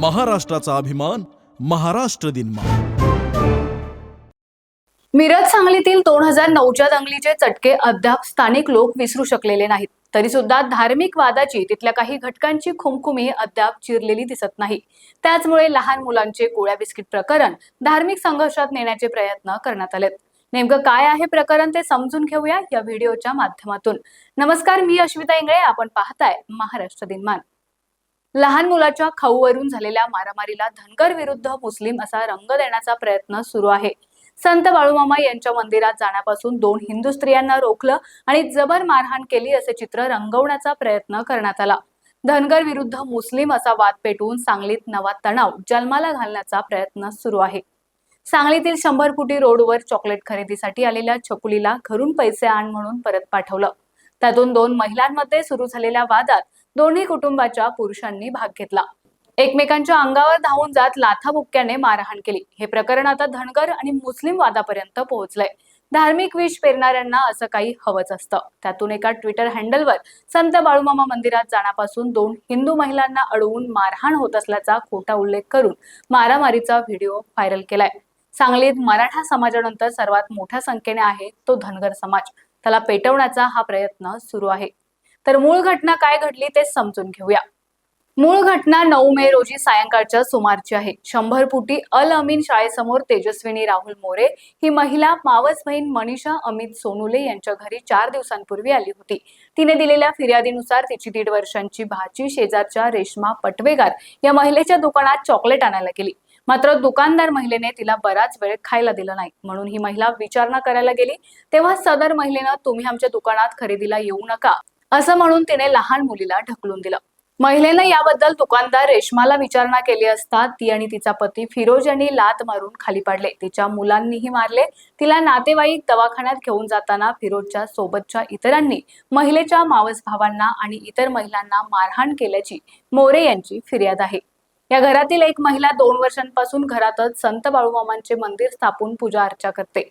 महाराष्ट्राचा अभिमान महाराष्ट्र दिन मिरज सांगलीतील दोन हजार नऊच्या दंगलीचे चटके अद्याप स्थानिक लोक विसरू शकलेले नाहीत. तरी सुद्धा धार्मिक वादाची तिथल्या काही घटकांची खुमखुमी अद्याप चिरलेली दिसत नाही. त्याचमुळे लहान मुलांचे गोळ्या बिस्किट प्रकरण धार्मिक संघर्षात नेण्याचे प्रयत्न करण्यात आलेत. नेमकं काय आहे प्रकरण ते समजून घेऊया या व्हिडिओच्या माध्यमातून. नमस्कार मी अश्विता इंगळे. आपण पाहताय महाराष्ट्र दिनमान. लहान मुलाच्या खाऊवरून झालेल्या मारामारीला धनगर विरुद्ध मुस्लिम असा रंग देण्याचा प्रयत्न सुरू आहे. संत बाळूमामा यांच्या मंदिरात जाण्यापासून दोन हिंदू स्त्रियांना रोखलं आणि जबर मारहाण केली असे चित्र रंगवण्याचा प्रयत्न करण्यात आला. धनगर विरुद्ध मुस्लिम असा वाद पेटवून सांगलीत नवा तणाव जन्माला घालण्याचा प्रयत्न सुरू आहे. सांगलीतील शंभर फुटी रोडवर चॉकलेट खरेदीसाठी आलेल्या छकुलीला घरून पैसे आण म्हणून परत पाठवलं. त्यातून दोन महिलांमध्ये सुरू झालेल्या वादात दोन्ही कुटुंबाच्या पुरुषांनी भाग घेतला. एकमेकांच्या अंगावर धावून जात लाथाबुक्क्याने मारहाण केली. हे प्रकरण आता धनगर आणि मुस्लिम वादापर्यंत पोहोचलंय. धार्मिक विष पेरणाऱ्यांना असं काही हवंच असतं. त्यातून एका ट्विटर हँडलवर संत बाळूमामा मंदिरात जाण्यापासून दोन हिंदू महिलांना अडवून मारहाण होत असल्याचा खोटा उल्लेख करून मारामारीचा व्हिडिओ व्हायरल केलाय. सांगलीत मराठा समाजानंतर सर्वात मोठ्या संख्येने आहे तो धनगर समाज. त्याला पेटवण्याचा हा प्रयत्न सुरू आहे. तर मूळ घटना काय घडली ते समजून घेऊया. मूळ घटना नऊ मे रोजी सायंकाळच्या सुमारची आहे. शंभर फुटी अल अमीन शाळेसमोर तेजस्विनी राहुल मोरे ही महिला मावस बहीण मनीषा अमित सोनुले यांच्या घरी चार दिवसांपूर्वी आली होती. तिने दिलेल्या फिर्यादीनुसार तिची दीड वर्षांची भाची शेजारच्या रेश्मा पटवेगार या महिलेच्या दुकानात चॉकलेट आणायला गेली. मात्र दुकानदार महिलेने तिला बराच वेळ खायला दिला नाही. म्हणून ही महिला विचारणा करायला गेली. तेव्हा सदर महिलेनं तुम्ही आमच्या दुकानात खरेदीला येऊ नका. असं म्हणून तिने लहान मुलीला ढकलून दिलं. महिलेनं याबद्दल दुकानदार रेशमाला विचारणा केली असता ती आणि तिचा पती फिरोज यांनी लात मारून खाली पाडले. तिच्या मुलांनीही मारले. तिला नातेवाईक दवाखान्यात घेऊन जाताना फिरोजच्या सोबतच्या इतरांनी महिलेच्या मावस भावांना आणि इतर महिलांना मारहाण केल्याची मोरे यांची फिर्याद आहे. या घरातील एक महिला दोन वर्षांपासून घरातच संत बाळूमामांचे मंदिर स्थापून पूजा अर्चा करते.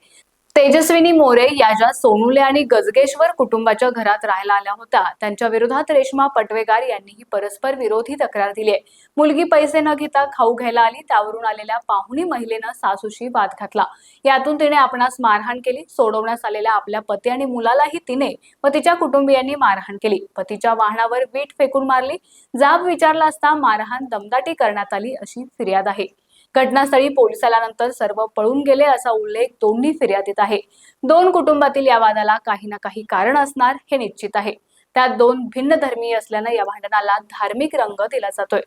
तेजस्विनी मोरे या ज्या सोनुले आणि गजगेश्वर कुटुंबाच्या घरात राहायला आल्या होत्या. त्यांच्या विरोधात रेश्मा पटवेगार यांनीही परस्पर विरोधी तक्रार दिली आहे. मुलगी पैसे न घेता खाऊ घ्यायला आली त्यावरून आलेल्या पाहुणी महिलेनं सासूशी वाद घातला. यातून तिने आपणास मारहाण केली सोडवण्यास आलेल्या आपल्या पती आणि मुलालाही तिने व तिच्या कुटुंबियांनी मारहाण केली. पतीच्या वाहनावर वीट फेकून मारली. जाब विचारला असता मारहाण दमदाटी करण्यात आली अशी फिर्याद आहे. घटनास्थळी पोलीस आल्यानंतर सर्व पळून गेले असा उल्लेख दोन्ही फिर्यादीत आहे. दोन कुटुंबातील या वादाला काही ना काही कारण असणार हे निश्चित आहे. त्यात दोन भिन्न धर्मीय असल्यानं या भांडणाला धार्मिक रंग दिला जातोय.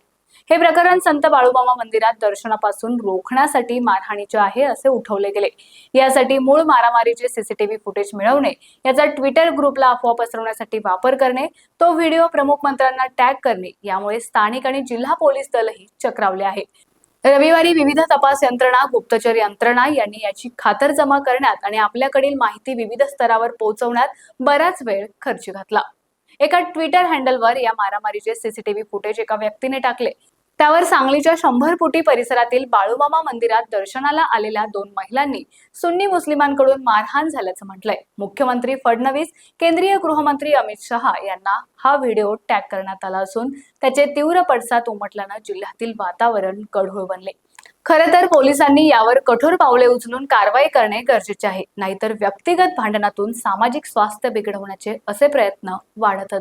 हे प्रकरण संत बाळूमामा मंदिरात दर्शनापासून रोखण्यासाठी मारहाणीचे आहे असे उठवले गेले. यासाठी मूळ मारामारीचे सीसीटीव्ही फुटेज मिळवणे याचा ट्विटर ग्रुपला अफवा पसरवण्यासाठी वापर करणे तो व्हिडिओ प्रमुख मंत्र्यांना टॅग करणे यामुळे स्थानिक आणि जिल्हा पोलीस दलही चक्रावले आहे. रविवारी विविध तपास यंत्रणा गुप्तचर यंत्रणा यांनी याची खातरजमा करण्यात आणि आपल्याकडील माहिती विविध स्तरावर पोहोचवण्यात बराच वेळ खर्च घातला. एका ट्विटर हँडलवर या मारामारीचे सीसीटीव्ही फुटेज एका व्यक्तीने टाकले. त्यावर सांगलीच्या शंभर फुटी परिसरातील बाळूमामा मंदिरात दर्शनाला आलेल्या दोन महिलांनी सुन्नी मुस्लिमांकडून मारहाण झाल्याचं म्हटलंय. मुख्यमंत्री फडणवीस केंद्रीय गृहमंत्री अमित शहा यांना हा व्हिडिओ टॅग करण्यात आला असून त्याचे तीव्र पडसाद उमटल्यानं जिल्ह्यातील वातावरण गढूळ बनले. खरं तर पोलिसांनी यावर कठोर पावले उचलून कारवाई करणे गरजेचे आहे. नाहीतर व्यक्तिगत भांडणातून सामाजिक स्वास्थ्य बिघडवण्याचे असे प्रयत्न वाढतच